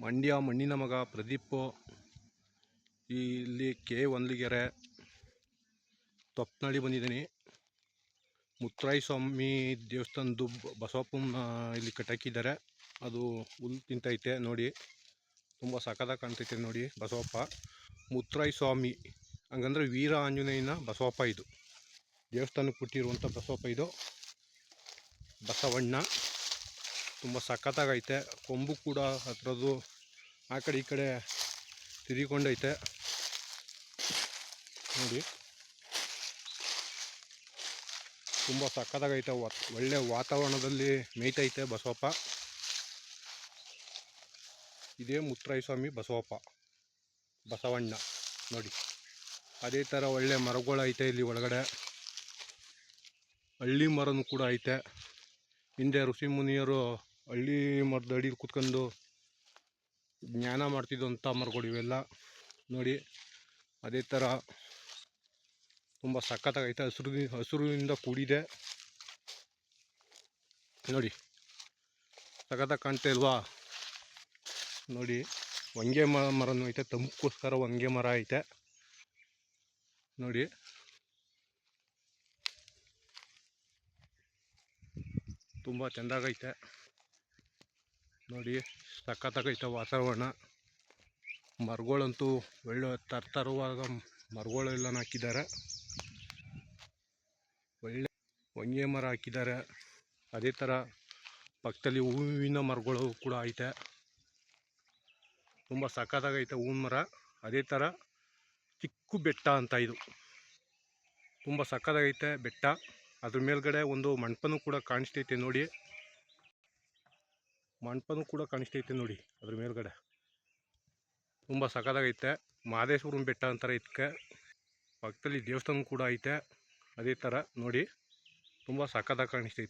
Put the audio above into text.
ಮಂಡ್ಯ ಮಣ್ಣಿನ ಮಗ ಪ್ರದೀಪ್ ಇಲ್ಲಿ ಕೆ ಒಂದ್ಲಿಗೆರೆ ತೊಪ್ಪನಳ್ಳಿ ಬಂದಿದ್ದೀನಿ. ಮುತ್ತರಾಯ ಸ್ವಾಮಿ ದೇವಸ್ಥಾನದ್ದು ಬಸವಪ್ಪನ ಇಲ್ಲಿ ಕಟ್ಟಾಕಿದ್ದಾರೆ ಅದು ಹುಲ್ ತಿಂತೈತೆ ನೋಡಿ. ತುಂಬ ಸಖತ್ತಾಗಿ ಕಾಣ್ತೈತೆ ನೋಡಿ ಬಸವಪ್ಪ. ಮುತ್ತರಾಯಿ ಸ್ವಾಮಿ, ಹಂಗಂದ್ರೆ ವೀರ ಆಂಜನೇಯನ ಬಸವಪ್ಪ ಇದು. ದೇವಸ್ಥಾನಕ್ಕೆ ಕೊಟ್ಟಿರುವಂಥ ಬಸವಪ್ಪ ಇದು. ಬಸವಣ್ಣ. ತುಂಬ ಸಖತ್ತಾಗೈತೆ. ಕೊಂಬು ಕೂಡ ಹತ್ರದ್ದು ಆ ಕಡೆ ಈ ಕಡೆ ತಿರುಗಿಕೊಂಡೈತೆ ನೋಡಿ. ತುಂಬ ಸಖತ್ತಾಗೈತೆ ವಾ- ಒಳ್ಳೆ ವಾತಾವರಣದಲ್ಲಿ ಮೇಯ್ತೈತೆ ಬಸವಪ್ಪ. ಇದೇ ಮುತ್ತರಾಯ ಸ್ವಾಮಿ ಬಸವಪ್ಪ. ಬಸವಣ್ಣ. ನೋಡಿ. ಅದೇ ಥರ ಒಳ್ಳೆ ಮರಗಳು ಐತೆ ಇಲ್ಲಿ ಒಳಗಡೆ. ಹಳ್ಳಿ ಮರನೂ ಕೂಡ ಐತೆ. ಹಿಂದೆ ಋಷಿ ಮುನಿಯರು ಹಳ್ಳಿ ಮರದ ಅಡಿ ಕೂತ್ಕೊಂಡು ಜ್ಞಾನ ಮಾಡ್ತಿದ್ದಂಥ ಮರಗಳು ಇವೆಲ್ಲ ನೋಡಿ, ಅದೇ ಥರ ತುಂಬ ಸಖತ್ತಾಗೈತೆ ಹಸಿರು ಹಸಿರಿನಿಂದ ಕೂಡಿದೆ. ನೋಡಿ, ಸಖತ್ತಾಗಿ ಕಾಣ್ತಾ ಇಲ್ವಾ? ನೋಡಿ ಹೊಂಗೆ ಮ ಮರನೂ ಐತೆ. ತಂಪಕ್ಕೋಸ್ಕರ ಹೊಂಗೆ ಮರ ಐತೆ. ನೋಡಿ, ತುಂಬ ಚೆಂದಾಗೈತೆ. ನೋಡಿ, ಸಖತ್ತಾಗೈತೆ ವಾತಾವರಣ. ಮರಗಳಂತೂ ಒಳ್ಳೆ ತರ್ತರವಾದ ಮರಗಳೆಲ್ಲ ಹಾಕಿದ್ದಾರೆ. ಒಳ್ಳೆ ಹೊಂಗೆ ಮರ ಹಾಕಿದ್ದಾರೆ. ಅದೇ ಥರ ಪಕ್ಕದಲ್ಲಿ ಹೂವಿನ ಮರಗಳು ಕೂಡ ಐತೆ. ತುಂಬ ಸಖತ್ತಾಗೈತೆ ಹೂವಿನ ಮರ. ಅದೇ ಥರ ಚಿಕ್ಕ ಬೆಟ್ಟ ಅಂತ ಇದು. ತುಂಬ ಸಖತ್ತಾಗೈತೆ ಬೆಟ್ಟ. ಅದ್ರ ಮೇಲ್ಗಡೆ ಒಂದು ಮಂಟಪನೂ ಕೂಡ ಕಾಣಿಸ್ತೈತೆ ನೋಡಿ. ಮಂಟಪನೂ ಕೂಡ ಕಾಣಿಸ್ತೈತೆ ನೋಡಿ, ಅದ್ರ ಮೇಲ್ಗಡೆ. ತುಂಬ ಸಖತ್ತಾಗೈತೆ. ಮಹದೇಶ್ವರನ ಬೆಟ್ಟ ಅಂತಾರೆ ಇದಕ್ಕೆ ಪಕ್ಕದಲ್ಲಿ ದೇವಸ್ಥಾನ ಕೂಡ ಐತೆ. ಅದೇ ಥರ ನೋಡಿ, ತುಂಬ ಸಖತ್ತಾಗಿ ಕಾಣಿಸ್ತೈತೆ.